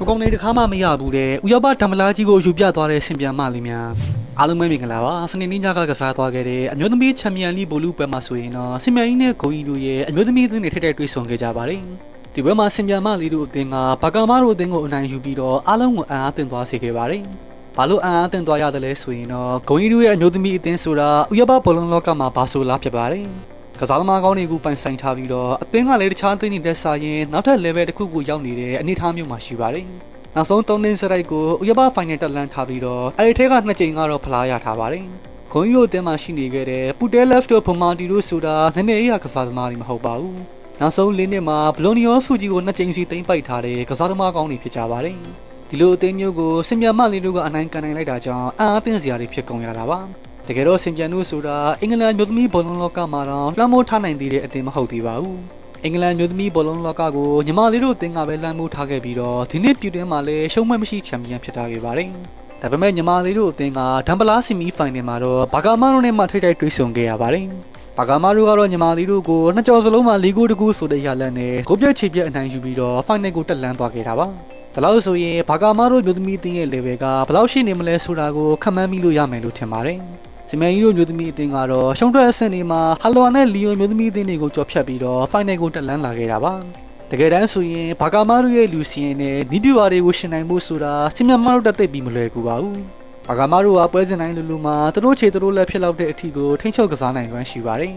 ကိုကောင်လေးတစ်ခါမှမရဘူးတဲ့ဥရောပဓမ္မလာကြီးကိုယူပြသွားတဲ့ဆင်ပြန်မလေးများအားလုံးပဲမင်္ဂလာပါစနေနေ့ညကကစားသွားခဲ့တဲ့အမျိုးသမီးချန်ပီယံလိဘိုလူပွဲမှာဆိုရင်တော့ဆင်ပြန်ကြီးနဲ့ဂိုကြီးတို့ရဲ့အမျိုးသမီးအသင်းတွေထက်ထက်တွေ့ဆုံခဲ့ကြပါတယ်ဒီဘက်မှာဆင်ပြန်မလေးတို့အသင်းကဘာကာမာတို့အသင်းကိုအနိုင်ယူပြီးတော့အားလုံးကိုအံ့အားသင့်သွားစေခဲ့ပါတယ်ဘာလို့အံ့အားသင့်သွားရတယ်လဲဆိုရင်တော့ဂိုကြီးတို့ရဲ့အမျိုးသမီးအသင်းဆိုတာဥရောပဘောလုံးလောကမှာဘာဆိုလားဖြစ်ပါတယ် ကစားသမားကောင်းတွေကိုပိုင်ဆိုင်ထားပြီးတော့အသင်းကလည်းတခြားအသင်းတွေတက်စားရင်နောက်ထပ် level တစ်ခုကိုရောက်နေတဲ့အနေအထားမျိုးမှာရှိပါတယ်။နောက်ဆုံး၃နှစ်စရိုက်ကိုဥရောပဖိုင်နယ်တက်လန်ထားပြီးတော့အဲဒီထဲကနှစ်ကြိမ်ကတော့ဖလားရထားပါတယ်။ခွန်ကြီးတို့အသင်းမှာရှိနေခဲ့တဲ့ပူတဲလက်ဖ်တို့ဖမာတီတို့ဆိုတာနည်းနည်းအရကစားသမားတွေမဟုတ်ပါဘူး။နောက်ဆုံး၄နှစ်မှာဘလိုနီယောဆူဂျီကိုနှစ်ကြိမ်စီသိမ်းပိုက်ထားတဲ့ကစားသမားကောင်းတွေဖြစ်ကြပါတယ်။ဒီလိုအသင်းမျိုးကိုစင်မြတ်မလေးတို့ကအနိုင်ကန်နိုင်လိုက်တာကြောင့်အံ့အားသင့်စရာတွေဖြစ်ကုန်ရတာပါ။ တကယ်တော့စင်ပြန်တို့ဆိုတာအင်္ဂလန်မျိုးသမီးဘောလုံးလောကမှာတော့လွှမ်းမိုးထားနိုင်သေးတဲ့အသင်းမဟုတ်သေးပါဘူး။အင်္ဂလန်မျိုးသမီးဘောလုံးလောကကိုညီမလေးတို့အသင်းကပဲလွှမ်းမိုးထားခဲ့ပြီးတော့ဒီနှစ်ပြည်တွင်းမှာလည်းရှုံးမမရှိချန်ပီယံဖြစ်ထားခဲ့ပါတယ်။ဒါပေမဲ့ညီမလေးတို့အသင်းကဒမ်ဘလာဆီမီဖိုင်နယ်မှာတော့ဘာကာမာတို့နဲ့မှထိတိုက်တွေ့ဆုံခဲ့ရပါတယ်။ဘာကာမာတို့ကတော့ညီမလေးတို့ကိုနှစ်ကြော်စလုံးမှာလီဂိုတကူဆိုတဲ့ရလန်နဲ့ကိုပြက်ချေပြက်အနိုင်ယူပြီးတော့ဖိုင်နယ်ကိုတက်လန်းသွားခဲ့တာပါ။ဒါလို့ဆိုရင်ဘာကာမာတို့မျိုးသမီးအသင်းရဲ့ level ကဘယ်လောက်ရှိနေမလဲဆိုတာကိုခန့်မှန်းမိလို့ရမယ်လို့ထင်ပါတယ်။ စီမံကြီးတို့မျိုးသမီးအသင်းကတော့ရှုံးထွက်အဆင့်တွေမှာဟလိုဝါနဲ့လီယိုမျိုးသမီးအသင်းတွေကိုကြော်ဖြတ်ပြီးတော့ဖိုင်နယ်ကိုတက်လန်းလာခဲ့တာပါတကယ်တမ်းဆိုရင်ဘာကာမာတို့ရဲ့လူစီရင်နဲ့နီးပြူဝါတွေကိုရှင်နိုင်ဖို့ဆိုတာစီမံမတို့တက်သိပ်ပြီးမလွယ်ကူပါဘူးဘာကာမာတို့ကပွဲစဉ်တိုင်းလူလူမှာသူတို့ခြေသူတို့လက်ဖြစ်လောက်တဲ့အထီကိုထိန်းချုပ်ကစားနိုင်စွမ်းရှိပါတယ်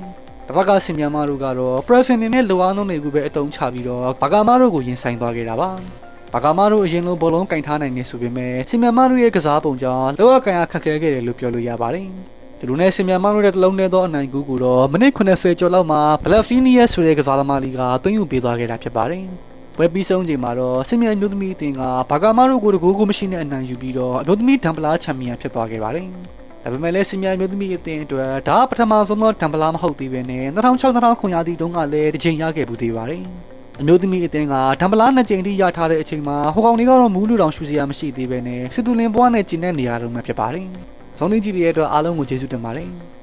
တစ်ဖက်ကစင်မြန်မာတို့ကတော့ pressing နေနဲ့လိုအားလုံးတွေကိုပဲအတုံးချပြီးတော့ဘာကာမာတို့ကိုရင်ဆိုင်သွားခဲ့တာပါဘာကာမာတို့အရင်လိုဘောလုံးကင်ထားနိုင်နေဆိုပေမဲ့စင်မြန်မာတို့ရဲ့ကစားပုံကြောင့်လောကကန်ရခက်ခဲခဲ့တယ်လို့ပြောလို့ရပါတယ် သူတို့နဲ့စင်မြန်မာတို့ရဲ့တလုံးနဲ့သောအနိုင်ကူကိုတော့မိနစ်80ကျော်လောက်မှာဘလက်ဖီနီယက်ဆိုတဲ့ကစားသမားလေးကသွင်းယူပေးသွားခဲ့တာဖြစ်ပါတယ်။ပွဲပြီးဆုံးချိန်မှာတော့စင်မြန်မျိုးသမီးအသင်းကဘာကာမာတို့ကိုတကူကိုမရှိနဲ့အနိုင်ယူပြီးတော့အမျိုးသမီးဒမ်ပလာချန်ပီယံဖြစ်သွားခဲ့ပါတယ်။ဒါပေမဲ့လည်းစင်မြန်မျိုးသမီးအသင်းအတွက်ဒါပထမဆုံးသောဒမ်ပလာမဟုတ်သေးဘဲနဲ့2006-2009ရာသီတုန်းကလည်းတစ်ချိန်ရခဲ့ပူသေးပါတယ်။အမျိုးသမီးအသင်းကဒမ်ပလာနှစ်ကြိမ်ထိရထားတဲ့အချိန်မှာဟိုကောင်တွေကတော့မူးလူတောင်ရှူစရာမရှိသေးဘဲနဲ့စစ်တူလင်ဘွားနဲ့ကျင်းတဲ့နေရာတုန်းမှာဖြစ်ပါတယ်။ ဇုံးလေးကြီးတွေရဲ့အတွက်အားလုံးကိုကျေးဇူးတင်ပါတယ်။